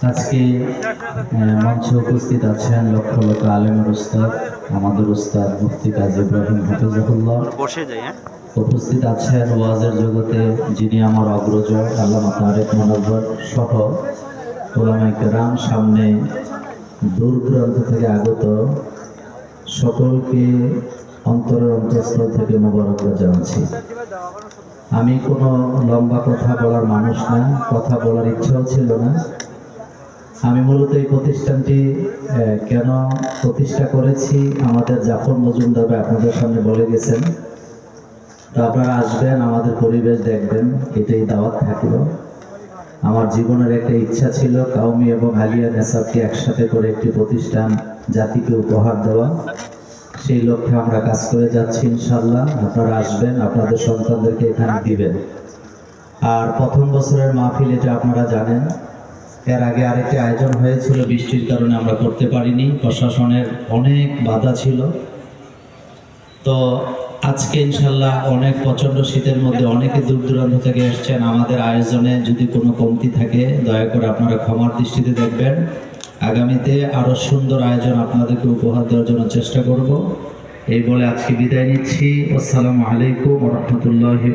আজকে মঞ্চে উপস্থিত আছেন লক্ষ লক্ষ আলেমের উস্তাদ আমাদের উস্তাদ মুফতি কাজী ইব্রাহিম হাফিজাহুল্লাহ। বসে যাই হ্যাঁ। উপস্থিত আছেন ওয়াজের জগতে যিনি আমার অগ্রজ আল্লামা তারেক মনোবর সহ ওলামাই কেরাম সামনে দূর দূরান্ত থেকে আগত সকলকে অন্তরের অন্তঃস্থল থেকে মোবারকবাদ জানাচ্ছি। আমি কোনো লম্বা কথা বলার মানুষ না কথা বলার ইচ্ছাও ছিল না। আমি মূলত এই প্রতিষ্ঠানটি কেন প্রতিষ্ঠা করেছি, আমাদের জাফর মজুমদার আপনাদের সামনে বলে গেছেন। তো আপনারা আসবেন, আমাদের পরিবেশ দেখবেন, এটাই দাওয়াত থাকল। আমার জীবনের একটা ইচ্ছা ছিল কাউমি এবং আলিয়া নেসাবকে একসাথে করে একটি প্রতিষ্ঠান জাতিকে উপহার দেওয়া। সেই লক্ষ্যে আমরা কাজ করে যাচ্ছি ইনশাল্লাহ আপনারা আসবেন, আপনাদের সন্তানদেরকে এখানে দিবেন। আর প্রথম বছরের মাহফিল, এটা আপনারা জানেন। এর আগে আরেকটি আয়োজন হয়েছিল, বৃষ্টির কারণে আমরা করতে পারিনি। প্রশাসনের অনেক বাধা ছিল। তো আজকে ইনশাল্লাহ অনেক প্রচণ্ড শীতের মধ্যে অনেকে দূর দূরান্ত থেকে এসছেন। আমাদের আয়োজনে যদি কোনো কমতি থাকে, দয়া করে আপনারা ক্ষমার দৃষ্টিতে দেখবেন। আগামীতে আরও সুন্দর আয়োজন আপনাদেরকে উপহার দেওয়ার জন্য চেষ্টা করব। এই বলে আজকে বিদায় নিচ্ছি। আসসালামু আলাইকুম রহমতুল্লাহি